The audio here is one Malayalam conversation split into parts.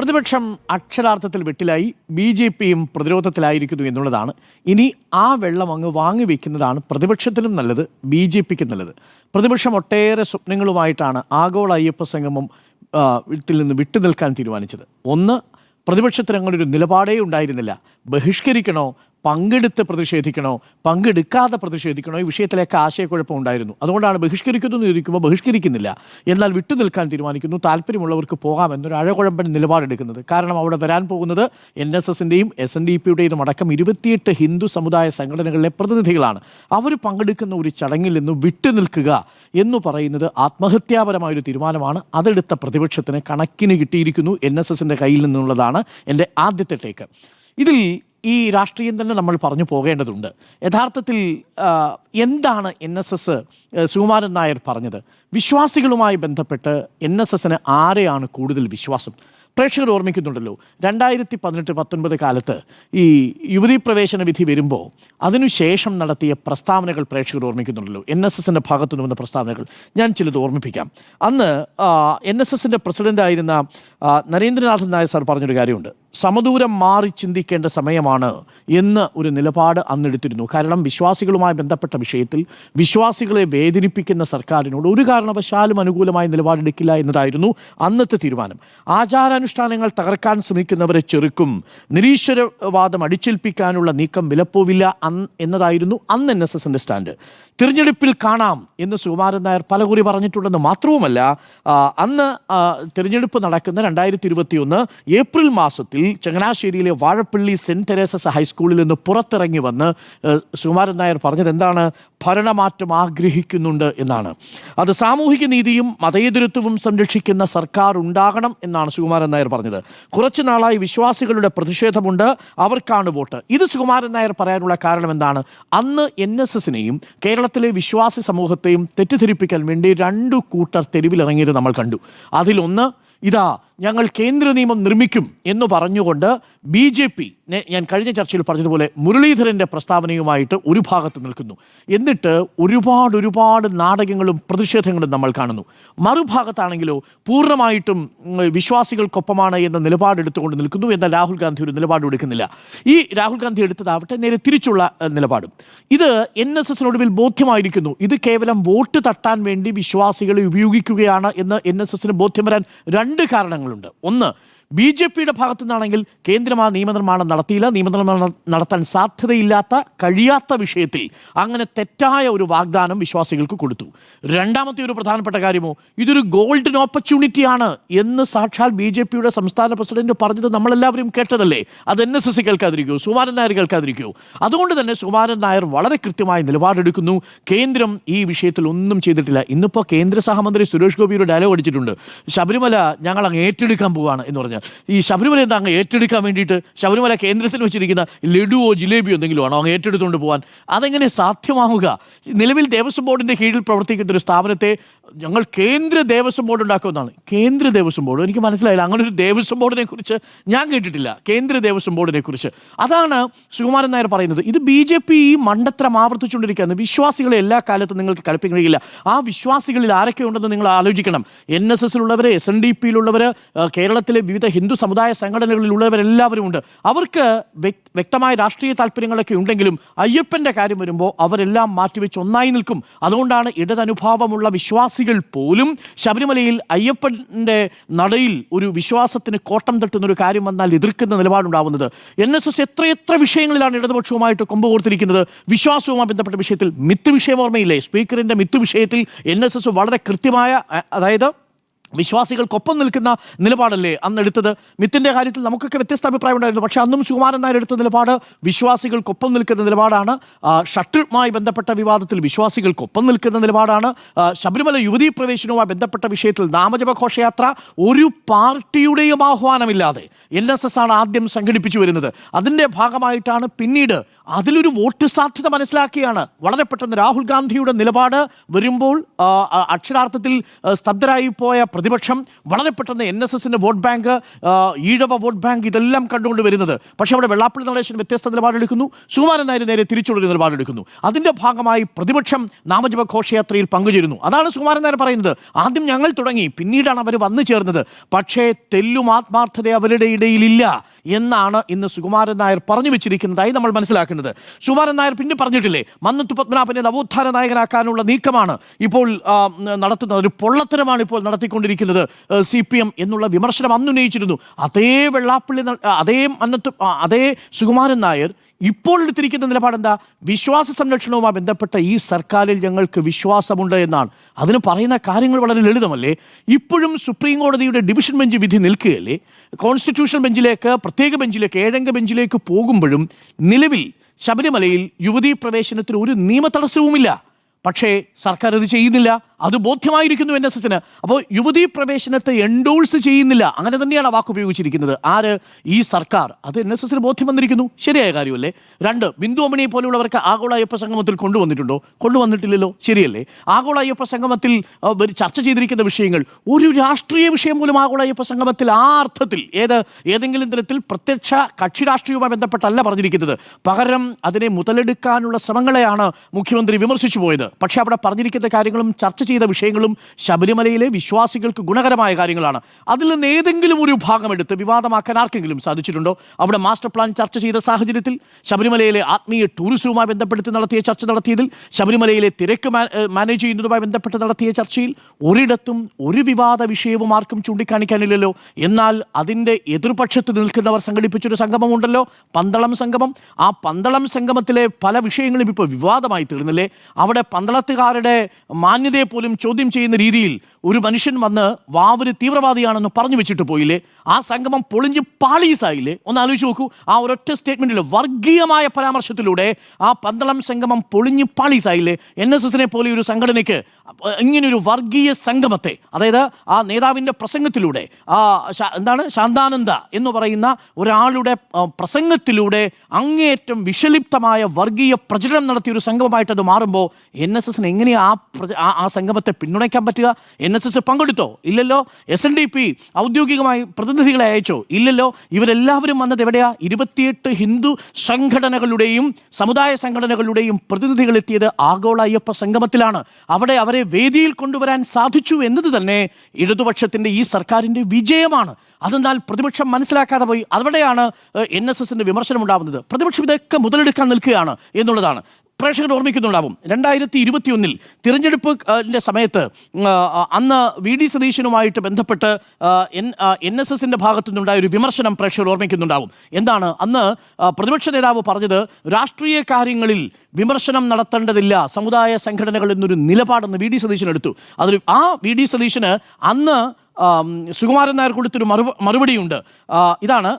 പ്രതിപക്ഷം അക്ഷരാർത്ഥത്തിൽ വെട്ടിലായി ബി ജെ പിയും പ്രതിരോധത്തിലായിരിക്കുന്നു എന്നുള്ളതാണ്. ഇനി ആ വെള്ളം അങ്ങ് വാങ്ങി വെക്കുന്നതാണ് പ്രതിപക്ഷത്തിനും നല്ലത് ബി ജെ പിക്കും നല്ലത്. പ്രതിപക്ഷം ഒട്ടേറെ സ്വപ്നങ്ങളുമായിട്ടാണ് ആഗോള അയ്യപ്പ സംഗമം ത്തിൽ നിന്ന് വിട്ടുനിൽക്കാൻ തീരുമാനിച്ചത്. ഒന്ന് പ്രതിപക്ഷത്തിന് അങ്ങനെ ഒരു നിലപാടേ ഉണ്ടായിരുന്നില്ല. ബഹിഷ്കരിക്കണോ? പങ്കെടുത്ത് പ്രതിഷേധിക്കണോ? പങ്കെടുക്കാതെ പ്രതിഷേധിക്കണോ? ഈ വിഷയത്തിലേക്ക് ആശയക്കുഴപ്പം ഉണ്ടായിരുന്നു. അതുകൊണ്ടാണ് ബഹിഷ്കരിക്കുന്നു എന്ന് ചോദിക്കുമ്പോൾ ബഹിഷ്കരിക്കുന്നില്ല. എന്നാൽ വിട്ടു നിൽക്കാൻ തീരുമാനിക്കുന്നു. താല്പര്യമുള്ളവർക്ക് പോകാം എന്നൊരു അഴകുഴമ്പൻ നിലപാടെടുക്കുന്നത്. കാരണം അവിടെ വരാൻ പോകുന്നത് എൻ എസ് എസിന്റെയും എസ് എൻ ഡി പിയുടെയും അടക്കം ഇരുപത്തിയെട്ട് ഹിന്ദു സമുദായ സംഘടനകളിലെ പ്രതിനിധികളാണ്. അവർ പങ്കെടുക്കുന്ന ഒരു ചടങ്ങിൽ നിന്ന് വിട്ടുനിൽക്കുക എന്ന് പറയുന്നത് ആത്മഹത്യാപരമായൊരു തീരുമാനമാണ്. അതെടുത്ത പ്രതിപക്ഷത്തിന് കണക്കിന് കിട്ടിയിരിക്കുന്നു. എൻ എസ് എസിന്റെ കയ്യിൽ നിന്നുള്ളതാണ് എന്റെ ആദ്യത്തെ ടേക്ക് ഇതിൽ ഈ രാഷ്ട്രീയം തന്നെ നമ്മൾ പറഞ്ഞു പോകേണ്ടതുണ്ട്. യഥാർത്ഥത്തിൽ എന്താണ് N S S Sukumaran Nair പറഞ്ഞത്? വിശ്വാസികളുമായി ബന്ധപ്പെട്ട് എൻ എസ് എസിന് ആരെയാണ് കൂടുതൽ വിശ്വാസം? പ്രേക്ഷകർ ഓർമ്മിക്കുന്നുണ്ടല്ലോ രണ്ടായിരത്തി പതിനെട്ട് പത്തൊൻപത് കാലത്ത് ഈ യുവതി പ്രവേശന വിധി വരുമ്പോൾ അതിനുശേഷം നടത്തിയ പ്രസ്താവനകൾ പ്രേക്ഷകർ ഓർമ്മിക്കുന്നുണ്ടല്ലോ. എൻ എസ് എസിന്റെ ഭാഗത്തു നിന്ന് വന്ന പ്രസ്താവനകൾ. ഞാൻ ചിലത് ഓർമ്മിപ്പിക്കാം. അന്ന് എൻ എസ് എസിന്റെ പ്രസിഡന്റായിരുന്ന നരേന്ദ്രനാഥൻ നായർ സാർ പറഞ്ഞൊരു കാര്യമുണ്ട്. സമദൂരം മാറി ചിന്തിക്കേണ്ട സമയമാണ് എന്ന് ഒരു നിലപാട് അന്നെടുത്തിരുന്നു. കാരണം വിശ്വാസികളുമായി ബന്ധപ്പെട്ട വിഷയത്തിൽ വിശ്വാസികളെ വേദനിപ്പിക്കുന്ന സർക്കാരിനോട് ഒരു കാരണവശാലും അനുകൂലമായ നിലപാടെടുക്കില്ല എന്നതായിരുന്നു അന്നത്തെ തീരുമാനം. ആചാരാനുഷ്ഠാനങ്ങൾ തകർക്കാൻ ശ്രമിക്കുന്നവരെ ചെറുക്കും നിരീശ്വരവാദം അടിച്ചേൽപ്പിക്കാനുള്ള നീക്കം വിലപ്പോവില്ല എന്നതായിരുന്നു അന്ന് എൻ എസ് എസിന്റെ സ്റ്റാൻഡ്. തിരഞ്ഞെടുപ്പിൽ കാണാം എന്ന് സുകുമാരൻ നായർ പലകുറി പറഞ്ഞിട്ടുണ്ടെന്ന് മാത്രവുമല്ല അന്ന് തിരഞ്ഞെടുപ്പ് നടക്കുന്ന രണ്ടായിരത്തി ഏപ്രിൽ മാസത്തിൽ ചങ്ങനാശ്ശേരിയിലെ വാഴപ്പള്ളി സെന്റ് തെരേസസ് ഹൈസ്കൂളിൽ നിന്ന് പുറത്തിറങ്ങി വന്ന് സുകുമാരൻ നായർ പറഞ്ഞത് എന്താണ്? ഭരണമാറ്റം ആഗ്രഹിക്കുന്നുണ്ട് എന്നാണ്. അത് സാമൂഹിക നീതിയും മതേതരത്വവും സംരക്ഷിക്കുന്ന സർക്കാർ ഉണ്ടാകണം എന്നാണ് സുകുമാരൻ നായർ പറഞ്ഞത്. കുറച്ചു നാളായി വിശ്വാസികളുടെ പ്രതിഷേധമുണ്ട് അവർക്കാണ് വോട്ട്. ഇത് സുകുമാരൻ നായർ പറയാനുള്ള കാരണം എന്താണ്? അന്ന് എൻ എസ് എസിനെയും കേരളത്തിലെ വിശ്വാസി സമൂഹത്തെയും തെറ്റിദ്ധരിപ്പിക്കാൻ വേണ്ടി രണ്ടു കൂട്ടർ തെരുവിലിറങ്ങിയത് നമ്മൾ കണ്ടു. അതിലൊന്ന് ഇതാ ഞങ്ങൾ കേന്ദ്ര നിയമം നിർമ്മിക്കും എന്ന് പറഞ്ഞുകൊണ്ട് ബി ജെ പി ഞാൻ കഴിഞ്ഞ ചർച്ചയിൽ പറഞ്ഞതുപോലെ മുരളീധരന്റെ പ്രസ്താവനയുമായിട്ട് ഒരു ഭാഗത്ത് നിൽക്കുന്നു. എന്നിട്ട് ഒരുപാട് ഒരുപാട് നാടകങ്ങളും പ്രതിഷേധങ്ങളും നമ്മൾ കാണുന്നു. മറുഭാഗത്താണെങ്കിലോ പൂർണമായിട്ടും വിശ്വാസികൾക്കൊപ്പമാണ് എന്ന നിലപാടെടുത്തുകൊണ്ട് നിൽക്കുന്നു എന്നാൽ രാഹുൽ ഗാന്ധി ഒരു നിലപാട് എടുക്കുന്നില്ല. ഈ രാഹുൽ ഗാന്ധി എടുത്തതാവട്ടെ നേരെ തിരിച്ചുള്ള നിലപാടും. ഇത് എൻ എസ് എസിനൊടുവിൽ ബോധ്യമായിരിക്കുന്നു. ഇത് കേവലം വോട്ട് തട്ടാൻ വേണ്ടി വിശ്വാസികളെ ഉപയോഗിക്കുകയാണ് എന്ന് എൻ എസ് എസിന് ബോധ്യം വരാൻ രണ്ട് കാരണങ്ങളുണ്ട്. ഒന്ന് ബി ജെ പിയുടെ ഭാഗത്തു നിന്നാണെങ്കിൽ കേന്ദ്രം നിയമനിർമ്മാണം നടത്തിയില്ല. നിയമനിർമ്മാണം നടത്താൻ സാധ്യതയില്ലാത്ത കഴിയാത്ത വിഷയത്തിൽ അങ്ങനെ തെറ്റായ ഒരു വാഗ്ദാനം വിശ്വാസികൾക്ക് കൊടുത്തു. രണ്ടാമത്തെ ഒരു പ്രധാനപ്പെട്ട കാര്യമോ ഇതൊരു ഗോൾഡൻ ഓപ്പർച്യൂണിറ്റിയാണ് എന്ന് സാക്ഷാൽ ബി ജെ പിയുടെ സംസ്ഥാന പ്രസിഡന്റ് പറഞ്ഞത് നമ്മളെല്ലാവരും കേട്ടതല്ലേ? അത് എൻ എസ് എസ് സി കേൾക്കാതിരിക്കൂ സുമാരൻ നായർ കേൾക്കാതിരിക്കൂ. അതുകൊണ്ട് തന്നെ സുമാരൻ നായർ വളരെ കൃത്യമായ നിലപാടെടുക്കുന്നു. കേന്ദ്രം ഈ വിഷയത്തിൽ ഒന്നും ചെയ്തിട്ടില്ല. ഇന്നിപ്പോൾ കേന്ദ്ര സഹമന്ത്രി സുരേഷ് ഗോപിയുടെ ഡയലോഗ് അടിച്ചിട്ടുണ്ട്. ശബരിമല ഞങ്ങൾ അങ്ങ് ഏറ്റെടുക്കാൻ പോവാണ് എന്ന് പറഞ്ഞാൽ ഈ ശബരിമല എന്താ അങ്ങ് ഏറ്റെടുക്കാൻ വേണ്ടിയിട്ട് ശബരിമല കേന്ദ്രത്തിൽ വെച്ചിരിക്കുന്ന ലഡുവോ ജിലേബിയോ എന്തെങ്കിലും ആണോ അങ്ങ് ഏറ്റെടുത്തുകൊണ്ട് പോകാൻ അതെങ്ങനെ സാധ്യമാവുക? നിലവിൽ ദേവസ്വം ബോർഡിന്റെ കീഴിൽ പ്രവർത്തിക്കുന്ന ഒരു സ്ഥാപനത്തെ ഞങ്ങൾ കേന്ദ്ര ദേവസ്വം ബോർഡ് ഉണ്ടാക്കുമെന്നാണ്. കേന്ദ്ര ദേവസ്വം ബോർഡ്? എനിക്ക് മനസ്സിലായില്ല. അങ്ങനെ ഒരു ദേവസ്വം ബോർഡിനെ കുറിച്ച് ഞാൻ കേട്ടിട്ടില്ല. കേന്ദ്ര ദേവസ്വം ബോർഡിനെ കുറിച്ച് അതാണ് സുകുമാരൻ നായർ പറയുന്നത്. ഇത് ബി ജെ പി ഈ മണ്ടത്തരം ആവർത്തിച്ചുകൊണ്ടിരിക്കുകയാണ്. വിശ്വാസികളെ എല്ലാ കാലത്തും നിങ്ങൾക്ക് കളിപ്പിക്കാൻ കഴിയില്ല ആ വിശ്വാസികളിൽ ആരൊക്കെ ഉണ്ടെന്ന് നിങ്ങൾ ആലോചിക്കണം. എൻ എസ് എസിലുള്ളവർ എസ് എൻ ഡി പിയിലുള്ളവർ കേരളത്തിലെ വിവിധ ഹിന്ദു സമുദായ സംഘടനകളിലുള്ളവരെല്ലാവരും ഉണ്ട്. അവർക്ക് വ്യക്തമായ രാഷ്ട്രീയ താല്പര്യങ്ങളൊക്കെ ഉണ്ടെങ്കിലും അയ്യപ്പന്റെ കാര്യം വരുമ്പോൾ അവരെല്ലാം മാറ്റിവെച്ച് ഒന്നായി നിൽക്കും. അതുകൊണ്ടാണ് ഇടതനുഭാവമുള്ള വിശ്വാസികൾ പോലും ശബരിമലയിൽ അയ്യപ്പന്റെ നടയിൽ ഒരു വിശ്വാസത്തിന് കോട്ടം തട്ടുന്ന ഒരു കാര്യം വന്നാൽ എതിർക്കുന്ന നിലപാടുണ്ടാവുന്നത്. എൻ എസ് എസ് എത്രയെത്ര വിഷയങ്ങളിലാണ് ഇടതുപക്ഷവുമായിട്ട് കൊമ്പ് കോർത്തിരിക്കുന്നത്? വിശ്വാസവുമായി ബന്ധപ്പെട്ട വിഷയത്തിൽ മിത്ത് വിഷയം ഓർമ്മയില്ലേ? സ്പീക്കറിന്റെ മിത്ത് വിഷയത്തിൽ എൻ എസ് എസ് വളരെ കൃത്യമായ അതായത് വിശ്വാസികൾക്കൊപ്പം നിൽക്കുന്ന നിലപാടല്ലേ അന്ന് എടുത്തത് മിത്തിന്റെ കാര്യത്തിൽ നമുക്കൊക്കെ വ്യത്യസ്ത അഭിപ്രായം ഉണ്ടായിരുന്നു പക്ഷേ അന്നും സുകുമാരൻ നായർ എടുത്ത നിലപാട് വിശ്വാസികൾക്കൊപ്പം നിൽക്കുന്ന നിലപാടാണ്. ഷട്ടുമായി ബന്ധപ്പെട്ട വിവാദത്തിൽ വിശ്വാസികൾക്കൊപ്പം നിൽക്കുന്ന നിലപാടാണ്. ശബരിമല യുവതീ പ്രവേശനവുമായി ബന്ധപ്പെട്ട വിഷയത്തിൽ നാമജപ ഘോഷയാത്ര ഒരു പാർട്ടിയുടെയും ആഹ്വാനമില്ലാതെ എൽ എസ് എസ് ആണ് ആദ്യം സംഘടിപ്പിച്ചു വരുന്നത്. അതിന്റെ ഭാഗമായിട്ടാണ് പിന്നീട് അതിലൊരു വോട്ട് സാധ്യത മനസ്സിലാക്കിയാണ്. വളരെ പെട്ടെന്ന് രാഹുൽ ഗാന്ധിയുടെ നിലപാട് വരുമ്പോൾ അക്ഷരാർത്ഥത്തിൽ സ്തബ്ധരായി പോയ പ്രതിപക്ഷം വളരെ പെട്ടെന്ന് എൻ എസ് എസിന്റെ vote bank Ezhava vote bank ഇതെല്ലാം കണ്ടുകൊണ്ട് വരുന്നത്. പക്ഷേ അവിടെ വെള്ളാപ്പള്ളി നടേശൻ വ്യത്യസ്ത നിലപാടെടുക്കുന്നു. സുകുമാരൻ നായർ നേരെ തിരിച്ചുള്ള നിലപാടെടുക്കുന്നു. അതിന്റെ ഭാഗമായി പ്രതിപക്ഷം നാമജപ ഘോഷയാത്രയിൽ പങ്കുചേരുന്നു. അതാണ് സുകുമാരൻ നായർ പറയുന്നത്. ആദ്യം ഞങ്ങൾ തുടങ്ങി പിന്നീടാണ് അവർ വന്നു ചേർന്നത്. പക്ഷേ തെല്ലും ആത്മാർത്ഥത അവരുടെ ഇടയിലില്ല എന്നാണ് ഇന്ന് സുകുമാരൻ നായർ പറഞ്ഞു വെച്ചിരിക്കുന്നതായി നമ്മൾ മനസ്സിലാക്കുന്നത് സുകുമാരൻ നായർ പിന്നെ പറഞ്ഞിട്ടില്ലേ മന്നത്ത് പത്മനാഭനെ നവോത്ഥാന നായകനാക്കാനുള്ള നീക്കമാണ് ഇപ്പോൾ നടത്തുന്നത്. ഒരു പൊള്ളത്തരമാണ് ഇപ്പോൾ നടത്തിക്കൊണ്ടിരിക്കുന്നത് സി പി എം എന്നുള്ള വിമർശനം അന്നുന്നയിച്ചിരുന്നു അതേ വെള്ളാപ്പള്ളി അതേ മന്നത്ത് അതേ സുകുമാരൻ നായർ ഇപ്പോൾ എടുത്തിരിക്കുന്ന നിലപാടെന്താ വിശ്വാസ സംരക്ഷണവുമായി ബന്ധപ്പെട്ട ഈ സർക്കാരിൽ ഞങ്ങൾക്ക് വിശ്വാസമുണ്ട് എന്നാണ്. അതിന് പറയുന്ന കാര്യങ്ങൾ വളരെ ലളിതമല്ലേ? ഇപ്പോഴും സുപ്രീം കോടതിയുടെ ഡിവിഷൻ ബെഞ്ച് വിധി നിൽക്കുകയല്ലേ? കോൺസ്റ്റിറ്റ്യൂഷൻ ബെഞ്ചിലേക്ക് പ്രത്യേക ബെഞ്ചിലേക്ക് ഏഴംഗ ബെഞ്ചിലേക്ക് പോകുമ്പോഴും നിലവിൽ ശബരിമലയിൽ യുവതീ പ്രവേശനത്തിന് ഒരു നിയമ തടസ്സവുമില്ല പക്ഷേ സർക്കാർ അത് ചെയ്യുന്നില്ല. അത് ബോധ്യമായിരിക്കുന്നു എൻ എസ് എസിന് അപ്പോൾ യുവതീ പ്രവേശനത്തെ എൻഡോഴ്സ് ചെയ്യുന്നില്ല. അങ്ങനെ തന്നെയാണ് ആ വാക്ക് ഉപയോഗിച്ചിരിക്കുന്നത്. ആര്? ഈ സർക്കാർ. അത് എൻ എസ് എസിന് ബോധ്യം വന്നിരിക്കുന്നു. ശരിയായ കാര്യമല്ലേ? രണ്ട് ബിന്ദു അമ്മണിയെ പോലെയുള്ളവർക്ക് ആഗോള അയ്യപ്പ സംഗമത്തിൽ കൊണ്ടുവന്നിട്ടുണ്ടോ? കൊണ്ടുവന്നിട്ടില്ലല്ലോ. ശരിയല്ലേ? ആഗോള അയ്യപ്പ സംഗമത്തിൽ ചർച്ച ചെയ്തിരിക്കുന്ന വിഷയങ്ങൾ ഒരു രാഷ്ട്രീയ വിഷയം പോലും ആഗോള അയ്യപ്പ സംഗമത്തിൽ ആ അർത്ഥത്തിൽ ഏത് ഏതെങ്കിലും തരത്തിൽ പ്രത്യക്ഷ കക്ഷി രാഷ്ട്രീയവുമായി ബന്ധപ്പെട്ടല്ല പറഞ്ഞിരിക്കുന്നത്. പകരം അതിനെ മുതലെടുക്കാനുള്ള ശ്രമങ്ങളെയാണ് മുഖ്യമന്ത്രി വിമർശിച്ചു പോയത്. പക്ഷേ അവിടെ പറഞ്ഞിരിക്കുന്ന കാര്യങ്ങളും ചർച്ച ചെയ്ത വിഷയങ്ങളും ശബരിമലയിലെ വിശ്വാസികൾക്ക് ഗുണകരമായ കാര്യങ്ങളാണ്. അതിൽ നിന്ന് ഏതെങ്കിലും ഒരു ഭാഗം എടുത്ത് വിവാദമാക്കാൻ ആർക്കെങ്കിലും സാധിച്ചിട്ടുണ്ടോ? അവിടെ മാസ്റ്റർ പ്ലാൻ ചർച്ച ചെയ്ത സാഹചര്യത്തിൽ ശബരിമലയിലെ ആത്മീയ ടൂറിസവുമായി ബന്ധപ്പെടുത്തി നടത്തിയ ചർച്ച നടത്തിയതിൽ ശബരിമലയിലെ തിരക്ക് മാനേജ് ചെയ്യുന്നതുമായി ബന്ധപ്പെട്ട് നടത്തിയ ചർച്ചയിൽ ഒരിടത്തും ഒരു വിവാദ വിഷയവും ആർക്കും ചൂണ്ടിക്കാണിക്കാനില്ലല്ലോ. എന്നാൽ അതിന്റെ എതിർപക്ഷത്ത് നിൽക്കുന്നവർ സംഘടിപ്പിച്ചൊരു സംഗമമുണ്ടല്ലോ പന്തളം സംഗമം. ആ പന്തളം സംഗമത്തിലെ പല വിഷയങ്ങളും ഇപ്പോൾ വിവാദമായി തീർന്നില്ലേ? അവിടെ പന്തളത്തുകാരുടെ മാന്യതയെ പോലും ചോദ്യം ചെയ്യുന്ന രീതിയിൽ ഒരു മനുഷ്യൻ വന്ന് വാവര് തീവ്രവാദിയാണെന്ന് പറഞ്ഞു വെച്ചിട്ട് പോയില്ലേ ആ സംഗമം പൊളിഞ്ഞ് പാളീസായില്ലേ? ഒന്ന് ആലോചിച്ച് നോക്കൂ. ആ ഒരൊറ്റ സ്റ്റേറ്റ്മെന്റിൽ വർഗീയമായ പരാമർശത്തിലൂടെ ആ പന്തളം സംഗമം പൊളിഞ്ഞ് പാളീസായില്ലേ? എൻ എസ് എസിനെ പോലെ ഒരു സംഘടനയ്ക്ക് ഇങ്ങനൊരു വർഗീയ സംഗമത്തെ അതായത് ആ നേതാവിന്റെ പ്രസംഗത്തിലൂടെ ആ എന്താണ് ശാന്താനന്ദ എന്ന് പറയുന്ന ഒരാളുടെ പ്രസംഗത്തിലൂടെ അങ്ങേയറ്റം വിഷലിപ്തമായ വർഗീയ പ്രചരണം നടത്തിയ ഒരു സംഗമമായിട്ട് അത് മാറുമ്പോൾ എൻ എസ് എസിന് എങ്ങനെയാണ് ആ- ആ സംഗമത്തെ പിന്തുണയ്ക്കാൻ പറ്റുക? എൻ എസ് എസ് പങ്കെടുത്തോ? ഇല്ലല്ലോ. എസ് എൻ ഡി പി ഔദ്യോഗികമായി പ്രതിനിധികളെ അയച്ചോ? ഇല്ലല്ലോ. ഇവരെല്ലാവരും വന്നത് എവിടെയാ? ഇരുപത്തിയെട്ട് ഹിന്ദു സംഘടനകളുടെയും സമുദായ സംഘടനകളുടെയും പ്രതിനിധികൾ എത്തിയത് ആഗോള അയ്യപ്പ സംഗമത്തിലാണ്. അവിടെ അവരെ വേദിയിൽ കൊണ്ടുവരാൻ സാധിച്ചു എന്നത് തന്നെ ഇടതുപക്ഷത്തിന്റെ ഈ സർക്കാരിന്റെ വിജയമാണ്. അതെന്നാൽ പ്രതിപക്ഷം മനസ്സിലാക്കാതെ പോയി അവിടെയാണ് എൻ എസ് എസിന്റെ വിമർശനം ഉണ്ടാകുന്നത് പ്രതിപക്ഷം ഇതൊക്കെ മുതലെടുക്കാൻ നിൽക്കുകയാണ് എന്നുള്ളതാണ്. പ്രേക്ഷകർ ഓർമ്മിക്കുന്നുണ്ടാവും. രണ്ടായിരത്തി ഇരുപത്തിയൊന്നിൽ തിരഞ്ഞെടുപ്പ് ആ, സമയത്ത് അന്ന് വി ഡി സതീശനുമായിട്ട് ബന്ധപ്പെട്ട് എൻ എൻ എസ് എസിന്റെ ഭാഗത്തു നിന്നുണ്ടായ ഒരു വിമർശനം പ്രേക്ഷകർ ഓർമ്മിക്കുന്നുണ്ടാവും. എന്താണ്? അന്ന് പ്രതിപക്ഷ നേതാവ് പറഞ്ഞത് രാഷ്ട്രീയ കാര്യങ്ങളിൽ വിമർശനം നടത്തേണ്ടതില്ല സമുദായ സംഘടനകൾ എന്നൊരു നിലപാടെന്ന് വി ഡി സതീശൻ എടുത്തു. അതിൽ ആ വി ഡി സതീശന് അന്ന് സുകുമാരൻ നായർ കൊടുത്തൊരു മറു മറുപടിയുണ്ട്. ഇതാണ്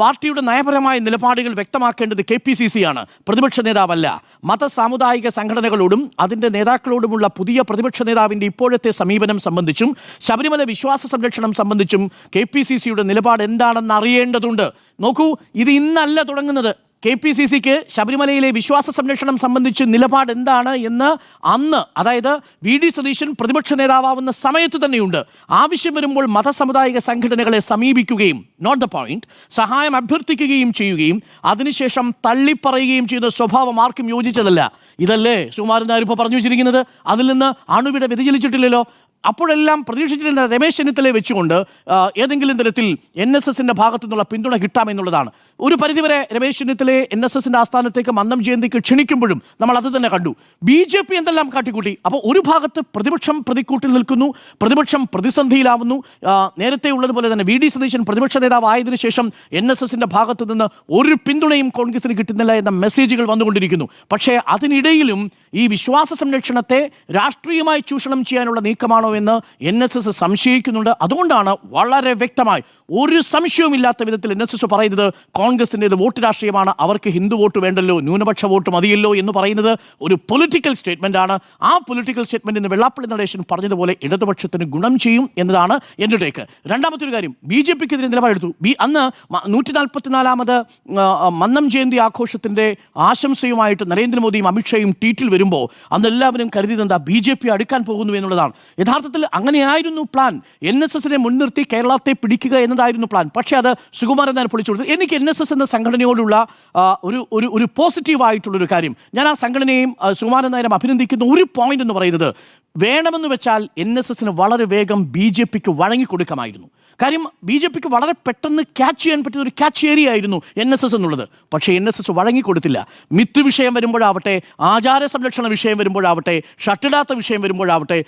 പാർട്ടിയുടെ നയപരമായ നിലപാടുകൾ വ്യക്തമാക്കേണ്ടത് കെ പി സി സി ആണ്. പ്രതിപക്ഷ നേതാവല്ല. മത സാമുദായിക സംഘടനകളോടും അതിന്റെ നേതാക്കളോടുമുള്ള പുതിയ പ്രതിപക്ഷ നേതാവിന്റെ ഇപ്പോഴത്തെ സമീപനം സംബന്ധിച്ചും ശബരിമല വിശ്വാസ സംരക്ഷണം സംബന്ധിച്ചും കെ പി സി സിയുടെ നിലപാട് എന്താണെന്ന് അറിയേണ്ടതുണ്ട്. നോക്കൂ ഇത് ഇന്നല്ല തുടങ്ങുന്നത്. കെ പി സി സിക്ക് ശബരിമലയിലെ വിശ്വാസ സംരക്ഷണം സംബന്ധിച്ച് നിലപാട് എന്താണ് എന്ന് അന്ന് അതായത് വി ഡി സതീശൻ പ്രതിപക്ഷ നേതാവാവുന്ന സമയത്ത് തന്നെയുണ്ട്. ആവശ്യം വരുമ്പോൾ മതസമുദായിക സംഘടനകളെ സമീപിക്കുകയും നോട്ട് ദ പോയിന്റ് സഹായം അഭ്യർത്ഥിക്കുകയും ചെയ്യുകയും അതിനുശേഷം തള്ളിപ്പറയുകയും ചെയ്ത സ്വഭാവം ആർക്കും യോജിച്ചതല്ല. ഇതല്ലേ സുകുമാരൻ നായർ പറഞ്ഞു വെച്ചിരിക്കുന്നത്? അതിൽ നിന്ന് അണുവിട വ്യതിചലിച്ചിട്ടില്ലല്ലോ. അപ്പോഴെല്ലാം പ്രതീക്ഷിച്ചിരുന്ന രമേശ് ചെന്നിത്തലയെ വെച്ചുകൊണ്ട് ഏതെങ്കിലും തരത്തിൽ എൻ എസ് എസിന്റെ ഭാഗത്തു നിന്നുള്ള പിന്തുണ കിട്ടാമെന്നുള്ളതാണ് ഒരു പരിധിവരെ രമേശ് ചെന്നിത്തലയെ എൻ എസ് എസിന്റെ ആസ്ഥാനത്തേക്ക് മന്നം ജയന്തിക്ക് ക്ഷണിക്കുമ്പോഴും നമ്മൾ അത് തന്നെ കണ്ടു. ബി ജെ പി എന്തെല്ലാം കാട്ടിക്കൂട്ടി? അപ്പോൾ ഒരു ഭാഗത്ത് പ്രതിപക്ഷം പ്രതിക്കൂട്ടിൽ നിൽക്കുന്നു പ്രതിപക്ഷം പ്രതിസന്ധിയിലാവുന്നു. നേരത്തെ ഉള്ളതുപോലെ തന്നെ വി ഡി സതീശൻ പ്രതിപക്ഷ നേതാവ് ആയതിനു ശേഷം എൻ എസ് എസിന്റെ ഭാഗത്ത് നിന്ന് ഒരു പിന്തുണയും കോൺഗ്രസിന് കിട്ടുന്നില്ല എന്ന മെസ്സേജുകൾ വന്നുകൊണ്ടിരിക്കുന്നു. പക്ഷേ അതിനിടയിലും ഈ വിശ്വാസ സംരക്ഷണത്തെ രാഷ്ട്രീയമായി ചൂഷണം ചെയ്യാനുള്ള നീക്കമാണോ എന്ന് എൻ എസ് എസ് സംശയിക്കുന്നുണ്ട്. അതുകൊണ്ടാണ് വളരെ വ്യക്തമായി ഒരു സംശയവുമില്ലാത്ത വിധത്തിൽ എൻ എസ് എസ് പറയുന്നത് കോൺഗ്രസിന്റെത് വോട്ട് രാഷ്ട്രീയമാണ് അവർക്ക് ഹിന്ദു വോട്ട് വേണ്ടല്ലോ ന്യൂനപക്ഷ വോട്ട് മതിയല്ലോ എന്ന് പറയുന്നത് ഒരു പൊളിറ്റിക്കൽ സ്റ്റേറ്റ്മെന്റ് ആണ്. ആ പൊളിറ്റിക്കൽ സ്റ്റേറ്റ്മെന്റ് ഇന്ന് വെള്ളാപ്പള്ളി നടേശൻ പറഞ്ഞതുപോലെ ഇടതുപക്ഷത്തിന് ഗുണം ചെയ്യും എന്നതാണ് എന്റെ ടേക്ക് രണ്ടാമത്തെ ഒരു കാര്യം ബി ജെ പിക്കെതിരെ നിലപാടെടുത്തു ബി അന്ന് നൂറ്റി നാൽപ്പത്തിനാലാമത് മന്നം ജയന്തി ആഘോഷത്തിന്റെ ആശംസയുമായിട്ട് നരേന്ദ്രമോദിയും അമിത്ഷായും ട്വീറ്റിൽ വരുമ്പോൾ അന്ന് എല്ലാവരും കരുതിയത് എന്താ ബി ജെ പി അടുക്കാൻ പോകുന്നു എന്നുള്ളതാണ്. യഥാർത്ഥത്തിൽ അങ്ങനെയായിരുന്നു പ്ലാൻ എൻ എസ് എസിനെ മുൻനിർത്തി കേരളത്തെ പിടിക്കുക എന്നതായിരുന്നു പ്ലാൻ പക്ഷേ അത് സുകുമാരൻ നായർ പൊളിച്ചു കൊടുത്തു. എനിക്ക് എൻ എസ് എസ് എന്ന സംഘടനയോടുള്ള ഒരു ഒരു ഒരു പോസിറ്റീവായിട്ടുള്ളൊരു കാര്യം. ഞാൻ ആ സംഘടനയും സുകുമാരൻ നായരും അഭിനന്ദിക്കുന്ന ഒരു പോയിന്റ് എന്ന് പറയുന്നത് വേണമെന്ന് വെച്ചാൽ എൻ എസ് എസിന് വളരെ വേഗം ബി ജെ പിക്ക് വഴങ്ങിക്കൊടുക്കാമായിരുന്നു. കാര്യം ബി ജെ പിക്ക് വളരെ പെട്ടെന്ന് ക്യാച്ച് ചെയ്യാൻ പറ്റുന്ന ഒരു ക്യാച്ച് ഏരിയ ആയിരുന്നു എൻ എസ് എസ് എന്നുള്ളത്. പക്ഷേ എൻ എസ് എസ് വഴങ്ങിക്കൊടുത്തില്ല. മിത്ത് വിഷയം വരുമ്പോഴാവട്ടെ ആചാര സംരക്ഷണ വിഷയം വരുമ്പോഴാവട്ടെ ഷട്ടിടാത്ത വിഷയം വരുമ്പോഴാവട്ടെ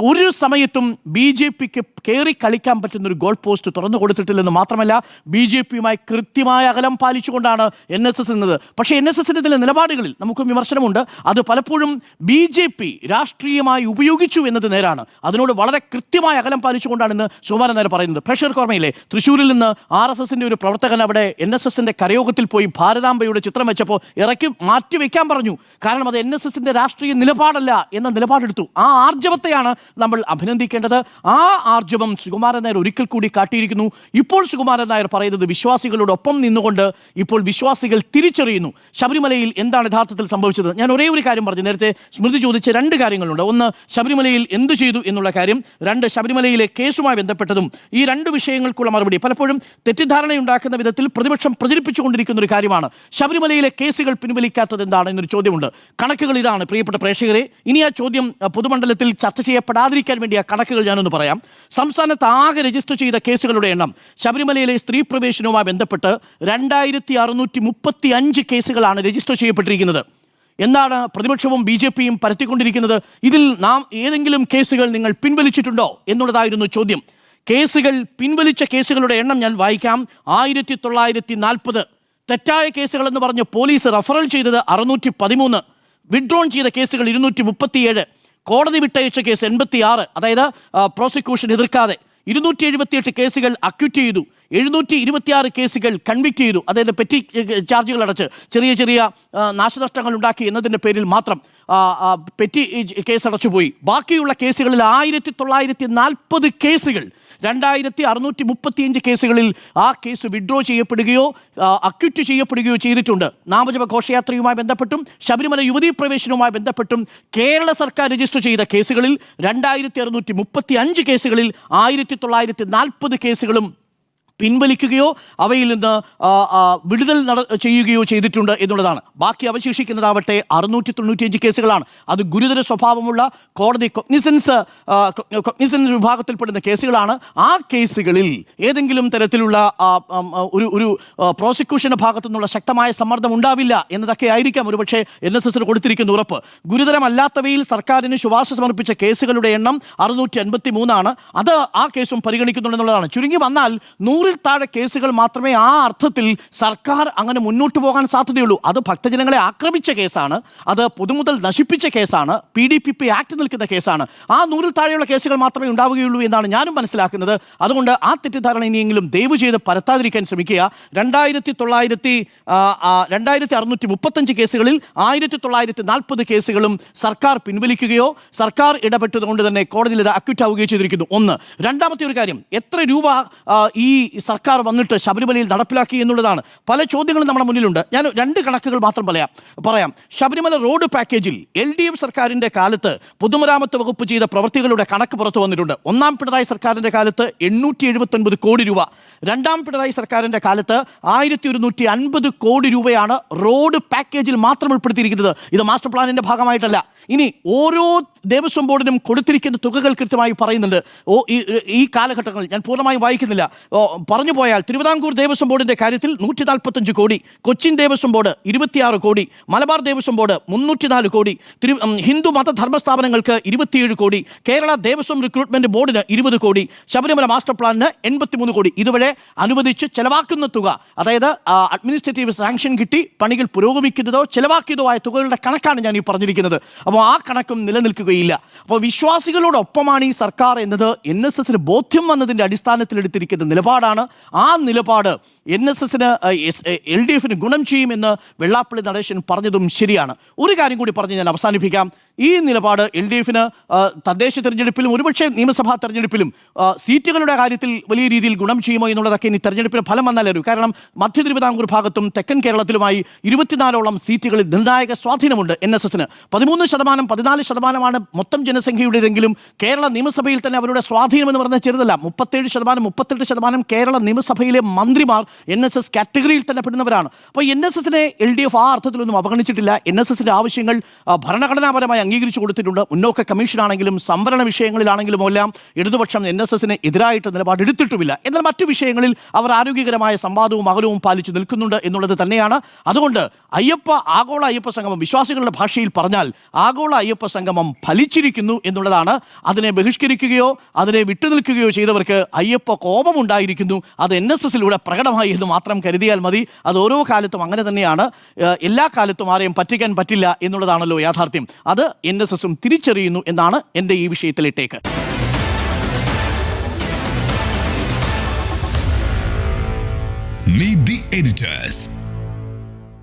ഒരു സമയത്തും ബി ജെ പിക്ക് കയറി കളിക്കാൻ പറ്റുന്ന ഒരു ഗോൾ പോസ്റ്റ് തുറന്നു കൊടുത്തിട്ടില്ലെന്ന് മാത്രമല്ല ബി ജെ പിയുമായി കൃത്യമായ അകലം പാലിച്ചുകൊണ്ടാണ് എൻ എസ് എസ് എന്നത്. പക്ഷേ എൻ എസ് എസിന്റെ ചില നിലപാടുകളിൽ നമുക്ക് വിമർശനമുണ്ട്. അത് പലപ്പോഴും ബി ജെ പി രാഷ്ട്രീയമായി ഉപയോഗിച്ചു എന്നത് നേരാണ്. അതിനോട് വളരെ കൃത്യമായ അകലം പാലിച്ചുകൊണ്ടാണ് ഇന്ന് സുകുമാരൻ നേരെ പറയുന്നത്. പ്രഷർ ഓർമ്മയില്ലേ? തൃശ്ശൂരിൽ നിന്ന് ആർ എസ് എസിന്റെ ഒരു പ്രവർത്തകൻ അവിടെ എൻ എസ് എസിന്റെ കരയോഗത്തിൽ പോയി ഭാരതാംബയുടെ ചിത്രം വെച്ചപ്പോൾ ഇറക്കി മാറ്റി വെക്കാൻ പറഞ്ഞു. കാരണം അത് എൻ എസ് എസിന്റെ രാഷ്ട്രീയ നിലപാടല്ല എന്ന നിലപാടെടുത്തു. ആ ആർജവത്തെയാണ് നമ്മൾ അഭിനന്ദിക്കേണ്ടത്. ആ ആർജവം സുകുമാരൻ നായർ ഒരിക്കൽ കൂടി കാട്ടിയിരിക്കുന്നു. ഇപ്പോൾ സുകുമാരൻ നായർ പറയുന്നത് വിശ്വാസികളോടൊപ്പം നിന്നുകൊണ്ട് ഇപ്പോൾ വിശ്വാസികൾ തിരിച്ചറിയുന്നു. ശബരിമലയിൽ എന്താണ് യഥാർത്ഥത്തിൽ സംഭവിച്ചത്? ഞാൻ ഒരേ ഒരു കാര്യം പറഞ്ഞു. നേരത്തെ സ്മൃതി ചോദിച്ച രണ്ട് കാര്യങ്ങളുണ്ട്. ഒന്ന് ശബരിമലയിൽ എന്തു ചെയ്തു എന്നുള്ള കാര്യം. രണ്ട് ശബരിമലയിലെ കേസുമായി ബന്ധപ്പെട്ടതും. ഈ രണ്ട് വിഷയങ്ങൾക്കുള്ള മറുപടി. പലപ്പോഴും തെറ്റിദ്ധാരണയുണ്ടാക്കുന്ന വിധത്തിൽ പ്രതിപക്ഷം പ്രചരിപ്പിച്ചുകൊണ്ടിരിക്കുന്ന ഒരു കാര്യമാണ്. ശബരിമലയിലെ കേസുകൾ പിൻവലിക്കാത്തത് എന്താണ് എന്നൊരു ചോദ്യമുണ്ട്. കണക്കുകൾ ഇതാണ്. പ്രിയപ്പെട്ട പ്രേക്ഷകരെ ഇനി ആ ചോദ്യം പൊതുമണ്ഡലത്തിൽ ചർച്ച ചെയ്യപ്പെടാതിരിക്കാൻ വേണ്ടി ആ കണക്കുകൾ ഞാനൊന്ന് പറയാം. സംസ്ഥാനത്ത് ആകെ രജിസ്റ്റർ ചെയ്ത കേസുകളുടെ എണ്ണം ശബരിമലയിലെ സ്ത്രീ പ്രവേശനവുമായി ബന്ധപ്പെട്ട് രണ്ടായിരത്തി അറുന്നൂറ്റി മുപ്പത്തി അഞ്ച് കേസുകളാണ് രജിസ്റ്റർ ചെയ്യപ്പെട്ടിരിക്കുന്നത്. എന്താണ് പ്രതിപക്ഷവും ബി ജെ പിയും പരത്തിക്കൊണ്ടിരിക്കുന്നത്? ഇതിൽ നാം ഏതെങ്കിലും കേസുകൾ നിങ്ങൾ പിൻവലിച്ചിട്ടുണ്ടോ എന്നുള്ളതായിരുന്നു ചോദ്യം. കേസുകൾ പിൻവലിച്ച കേസുകളുടെ എണ്ണം ഞാൻ വായിക്കാം. ആയിരത്തി തൊള്ളായിരത്തി നാൽപ്പത് തെറ്റായ കേസുകളെന്ന് പറഞ്ഞ് പോലീസ് റഫറൽ ചെയ്തത് അറുന്നൂറ്റി പതിമൂന്ന് വിഡ്രോൺ ചെയ്ത കേസുകൾ ഇരുന്നൂറ്റി മുപ്പത്തിയേഴ് കോടതി വിട്ടയച്ച കേസ് എൺപത്തി ആറ് അതായത് പ്രോസിക്യൂഷൻ എതിർക്കാതെ. ഇരുന്നൂറ്റി എഴുപത്തിയെട്ട് കേസുകൾ അക്യൂറ്റ് ചെയ്തു. എഴുന്നൂറ്റി ഇരുപത്തിയാറ് കേസുകൾ കൺവിക്ട് ചെയ്തു. അതായത് പെറ്റി ചാർജുകൾ അടച്ച് ചെറിയ ചെറിയ നാശനഷ്ടങ്ങൾ ഉണ്ടാക്കി എന്നതിന്റെ പേരിൽ മാത്രം പെറ്റി കേസ് അടച്ചുപോയി ബാക്കിയുള്ള കേസുകളിൽ ആയിരത്തി തൊള്ളായിരത്തി നാൽപ്പത് കേസുകൾ രണ്ടായിരത്തി അറുന്നൂറ്റി മുപ്പത്തിയഞ്ച് കേസുകളിൽ ആ കേസ് വിഡ്രോ ചെയ്യപ്പെടുകയോ അക്യൂറ്റ് ചെയ്യപ്പെടുകയോ ചെയ്തിട്ടുണ്ട്. നാമജപ ഘോഷയാത്രയുമായി ബന്ധപ്പെട്ടും ശബരിമല യുവതീ പ്രവേശനവുമായി ബന്ധപ്പെട്ടും കേരള സർക്കാർ രജിസ്റ്റർ ചെയ്ത കേസുകളിൽ രണ്ടായിരത്തി അറുന്നൂറ്റി മുപ്പത്തി അഞ്ച് കേസുകളിൽ ആയിരത്തി തൊള്ളായിരത്തി നാൽപ്പത് കേസുകളും പിൻവലിക്കുകയോ അവയിൽ നിന്ന് വിടുതൽ നട ചെയ്യുകയോ ചെയ്തിട്ടുണ്ട് എന്നുള്ളതാണ്. ബാക്കി അവശേഷിക്കുന്നതാവട്ടെ അറുന്നൂറ്റി തൊണ്ണൂറ്റിയഞ്ച് കേസുകളാണ്. അത് ഗുരുതര സ്വഭാവമുള്ള കോടതി കൊഗ്നിസൻസ് കൊഗ്നിസൻസ് വിഭാഗത്തിൽപ്പെടുന്ന കേസുകളാണ്. ആ കേസുകളിൽ ഏതെങ്കിലും തരത്തിലുള്ള ഒരു ഒരു പ്രോസിക്യൂഷന്റെ ഭാഗത്തു നിന്നുള്ള ശക്തമായ സമ്മർദ്ദം ഉണ്ടാവില്ല എന്നതൊക്കെ ആയിരിക്കാം. ഒരുപക്ഷെ എൻ എസ് എസിന് കൊടുത്തിരിക്കുന്ന ഉറപ്പ്. ഗുരുതരമല്ലാത്തവയിൽ സർക്കാരിന് ശുപാർശ സമർപ്പിച്ച കേസുകളുടെ എണ്ണം അറുന്നൂറ്റി അൻപത്തി മൂന്നാണ് അത് ആ കേസും പരിഗണിക്കുന്നുണ്ടെന്നുള്ളതാണ് ചുരുങ്ങി വന്നാൽ നൂറിൽ താഴെ കേസുകൾ മാത്രമേ ആ അർത്ഥത്തിൽ സർക്കാർ അങ്ങനെ മുന്നോട്ട് പോകാൻ സാധ്യതയുള്ളൂ. അത് ഭക്തജനങ്ങളെ ആക്രമിച്ച കേസാണ്. അത് പൊതുമുതൽ നശിപ്പിച്ച കേസാണ്. P D P P act നിൽക്കുന്ന കേസാണ്. ആ നൂറിൽ താഴെയുള്ള കേസുകൾ മാത്രമേ ഉണ്ടാവുകയുള്ളൂ എന്നാണ് ഞാനും മനസ്സിലാക്കുന്നത്. അതുകൊണ്ട് ആ തെറ്റിദ്ധാരണ ഇനിയെങ്കിലും ദയവ് ചെയ്ത് പരത്താതിരിക്കാൻ ശ്രമിക്കുക. രണ്ടായിരത്തി തൊള്ളായിരത്തി രണ്ടായിരത്തി അറുന്നൂറ്റി മുപ്പത്തഞ്ച് കേസുകളിൽ ആയിരത്തി തൊള്ളായിരത്തി നാൽപ്പത് കേസുകളും സർക്കാർ പിൻവലിക്കുകയോ സർക്കാർ ഇടപെട്ടതുകൊണ്ട് തന്നെ കോടതിയിൽ ഇത് ആവുകയോ ചെയ്തിരിക്കുന്നു. ഒന്ന്. രണ്ടാമത്തെ ഒരു കാര്യം. എത്ര രൂപ ആ, ഈ സർക്കാർ വന്നിട്ട് ശബരിമലയിൽ നടപ്പിലാക്കി എന്നുള്ളതാണ്. പല ചോദ്യങ്ങളും നമ്മുടെ മുന്നിലുണ്ട്. ഞാൻ രണ്ട് കണക്കുകൾ മാത്രം പറയാം. പറയാം. ശബരിമല റോഡ് പാക്കേജിൽ എൽ ഡി എഫ് സർക്കാരിന്റെ കാലത്ത് പൊതുമരാമത്ത് വകുപ്പ് ചെയ്ത പ്രവൃത്തികളുടെ കണക്ക് പുറത്തു വന്നിട്ടുണ്ട്. ഒന്നാം പിണറായി സർക്കാരിന്റെ കാലത്ത് എണ്ണൂറ്റി എഴുപത്തൊൻപത് കോടി രൂപ. രണ്ടാം പിണറായി സർക്കാരിന്റെ കാലത്ത് ആയിരത്തി ഒരുന്നൂറ്റി അൻപത് കോടി രൂപയാണ് റോഡ് പാക്കേജിൽ മാത്രം ഉൾപ്പെടുത്തിയിരിക്കുന്നത്. ഇത് മാസ്റ്റർ പ്ലാനിന്റെ ഭാഗമായിട്ടല്ല. ഇനി ഓരോ ദേവസ്വം ബോർഡിനും കൊടുത്തിരിക്കുന്ന തുകകൾ കൃത്യമായി പറയുന്നുണ്ട്. ഓ ഈ ഈ കാലഘട്ടങ്ങളിൽ ഞാൻ പൂർണമായും വായിക്കുന്നില്ല. പറഞ്ഞു പോയാൽ തിരുവിതാംകൂർ ദേവസ്വം ബോർഡിന്റെ കാര്യത്തിൽ നൂറ്റി നാൽപ്പത്തഞ്ച് കോടി കൊച്ചിൻ ദേവസ്വം ബോർഡ് ഇരുപത്തിയാറ് കോടി മലബാർ ദേവസ്വം ബോർഡ് മുന്നൂറ്റിനാല് കോടി തിരു ഹിന്ദു മത ധർമ്മ സ്ഥാപനങ്ങൾക്ക് ഇരുപത്തിയേഴ് കോടി കേരള ദേവസ്വം റിക്രൂട്ട്മെന്റ് ബോർഡിന് ഇരുപത് കോടി ശബരിമല മാസ്റ്റർ പ്ലാനിന് എൺപത്തിമൂന്ന് കോടി. ഇതുവരെ അനുവദിച്ച് ചെലവാക്കുന്ന തുക അതായത് അഡ്മിനിസ്ട്രേറ്റീവ് സാങ്ഷൻ കിട്ടി പണികൾ പുരോഗമിക്കുന്നതോ ചെലവാക്കിയതോ ആയ തുകകളുടെ കണക്കാണ് ഞാൻ ഈ പറഞ്ഞിരിക്കുന്നത്. അപ്പോൾ ആ കണക്കും നിലനിൽക്കുകയില്ല അപ്പോൾ വിശ്വാസികളോടൊപ്പമാണ് ഈ സർക്കാർ എന്നത്. എൻ എസ് എസിന് ബോധ്യം വന്നതിന്റെ അടിസ്ഥാനത്തിൽ എടുത്തിരിക്കുന്ന നിലപാടാണ്. ആ നിലപാട് എൻ എസ് എസിന് എൽ ഡി എഫിന് ഗുണം ചെയ്യുമെന്ന് വെള്ളാപ്പള്ളി നടേശൻ പറഞ്ഞതും ശരിയാണ്. ഒരു കാര്യം കൂടി പറഞ്ഞ് ഞാൻ അവസാനിപ്പിക്കാം. ഈ നിലപാട് എൽ ഡി എഫിന് തദ്ദേശ തെരഞ്ഞെടുപ്പിലും ഒരുപക്ഷെ നിയമസഭാ തെരഞ്ഞെടുപ്പിലും സീറ്റുകളുടെ കാര്യത്തിൽ വലിയ രീതിയിൽ ഗുണം ചെയ്യുമോ എന്നുള്ളതൊക്കെ ഇനി തെരഞ്ഞെടുപ്പിന് ഫലം വന്നാലേ അറിയൂ. കാരണം മധ്യ തിരുവിതാംകൂർ ഭാഗത്തും തെക്കൻ കേരളത്തിലുമായി ഇരുപത്തിനാലോളം സീറ്റുകളിൽ നിർണായക സ്വാധീനമുണ്ട് എൻ എസ് എസിന്. പതിമൂന്ന് ശതമാനം പതിനാല് ശതമാനമാണ് മൊത്തം ജനസംഖ്യയുടേതെങ്കിലും കേരള നിയമസഭയിൽ തന്നെ അവരുടെ സ്വാധീനം എന്ന് പറഞ്ഞാൽ ചെറുതല്ല. മുപ്പത്തേഴ് ശതമാനം മുപ്പത്തെട്ട് ശതമാനം കേരള നിയമസഭയിലെ മന്ത്രിമാർ എൻ എസ് എസ് കാറ്റഗറിയിൽ തന്നെ പെടുന്നവരാണ്. അപ്പോൾ എൻ എസ് എസിനെ എൽ ഡി എഫ് ആ അർത്ഥത്തിലൊന്നും അവഗണിച്ചിട്ടില്ല. എൻ എസ് എസിന്റെ ആവശ്യങ്ങൾ ഭരണഘടനാപരമായി അംഗീകരിച്ചു കൊടുത്തിട്ടുണ്ട്. മുന്നോക്ക കമ്മീഷനാണെങ്കിലും സംവരണ വിഷയങ്ങളിലാണെങ്കിലും എല്ലാം ഇടതുപക്ഷം എൻ എസ് എസിന് എതിരായിട്ട് നിലപാടെടുത്തിട്ടുമില്ല എന്നാൽ മറ്റു വിഷയങ്ങളിൽ അവർ ആരോഗ്യകരമായ സംവാദവും അകലവും പാലിച്ചു നിൽക്കുന്നുണ്ട് എന്നുള്ളത് തന്നെയാണ്. അതുകൊണ്ട് അയ്യപ്പ ആഗോള അയ്യപ്പ സംഗമം വിശ്വാസികളുടെ ഭാഷയിൽ പറഞ്ഞാൽ ആഗോള അയ്യപ്പ സംഗമം ഫലിച്ചിരിക്കുന്നു എന്നുള്ളതാണ്. അതിനെ ബഹിഷ്കരിക്കുകയോ അതിനെ വിട്ടുനിൽക്കുകയോ ചെയ്തവർക്ക് അയ്യപ്പ കോപമുണ്ടായിരിക്കുന്നു. അത് എൻ എസ് എസിലൂടെ പ്രകടമായി എന്ന് മാത്രം കരുതിയാൽ മതി. അത് ഓരോ കാലത്തും അങ്ങനെ തന്നെയാണ്. എല്ലാ കാലത്തും ആരെയും പറ്റിക്കാൻ പറ്റില്ല എന്നുള്ളതാണല്ലോ യാഥാർത്ഥ്യം. അത് എൻ എസ് എസും തിരിച്ചറിയുന്നു എന്നാണ് എന്റെ ഈ വിഷയത്തിലെ ടേക്ക് Meet the editors.